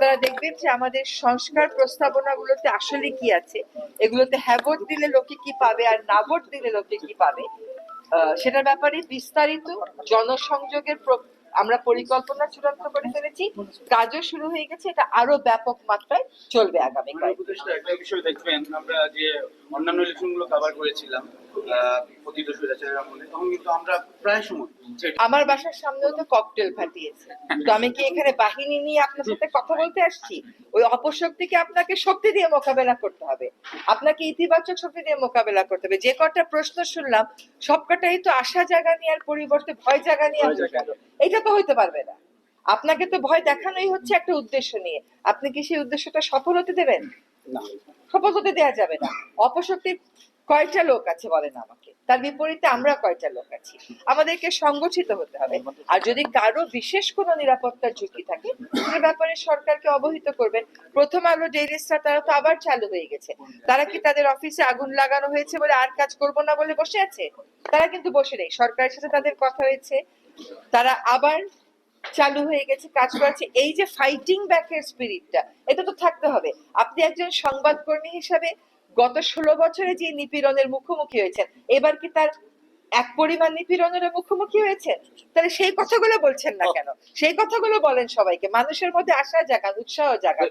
আপনারা দেখবেন যে আমাদের সংস্কার প্রস্তাবনাগুলোতে আসলে কি আছে? এগুলোতে হ্যাভোট দিলে লোকে কি পাবে আর না ভোট দিলে লোকে কি পাবে? সেটার ব্যাপারে বিস্তারিত জনসংযোগের আমরা পরিকল্পনা চূড়ান্ত করে ফেলেছি। কাজও শুরু হয়ে গেছে এটা আরও ব্যাপক মাত্রায় চলবে আগামী একটা বিষয় দেখবেন আমরা যে অন্যান্য ইলেকশনগুলো কভার করেছিলাম আমরা বাসার সামনেও তো ককটেল ফাটিয়েছে তো আমি কি এখানে বাহিনী নিয়ে আপনার সাথে কথা বলতে আসছি? ওই অপশক্তিকে আপনাকে শক্তি দিয়ে মোকাবেলা করতে হবে। আপনাকে ইতিবাচক শক্তি দিয়ে মোকাবেলা করতে হবে। যে কটা প্রশ্ন শুনলাম সবকটাই তো আশা জায়গা নিয়ে আর পরিবর্তে ভয় নিয়ে জাগা। গেল। এটা তো হইতে পারবে না। আপনাকে তো ভয় দেখানোই হচ্ছে একটা উদ্দেশ্য নিয়ে। আপনি কি সেই উদ্দেশ্যটা সফল হতে দেবেন? না। সফল হতে দেওয়া যাবে না। অপশক্তির কয়টা লোক আছে বলেন আমাকে? তার বিপরীতে আমরা কয়টা লোক আছি? আমাদেরকে সংগঠিত হতে হবে। আর যদি কারও বিশেষ কোনো নিরাপত্তার ঝুঁকি থাকে সে ব্যাপারে সরকারকে অবহিত করবেন। প্রথম আলো ডেইলি স্টার তারা তো আবার চালু হয়ে গেছে। তারা কি তাদের অফিসে আগুন লাগানো হয়েছে বলে আর কাজ করব না বলে বসে আছে? তারা কিন্তু বসে নেই। সরকারের সাথে তাদের কথা হয়েছে। তারা আবার চালু হয়ে গেছে কাজ করেছে। এই যে ফাইটিং ব্যাকের স্পিরিটটা এটা তো থাকতে হবে। আপনি একজন সংবাদকর্মী হিসাবে গত ষোলো বছরে যে নিপীড়নের মুখোমুখি হয়েছেন এবার কি তার এক পরিমাণ নিপীড়নের মুখোমুখি হয়েছে? তাহলে সেই কথাগুলো বলছেন না কেন? সেই কথাগুলো বলেন সবাইকে। মানুষের মধ্যে আশা জাগান উৎসাহ জাগান।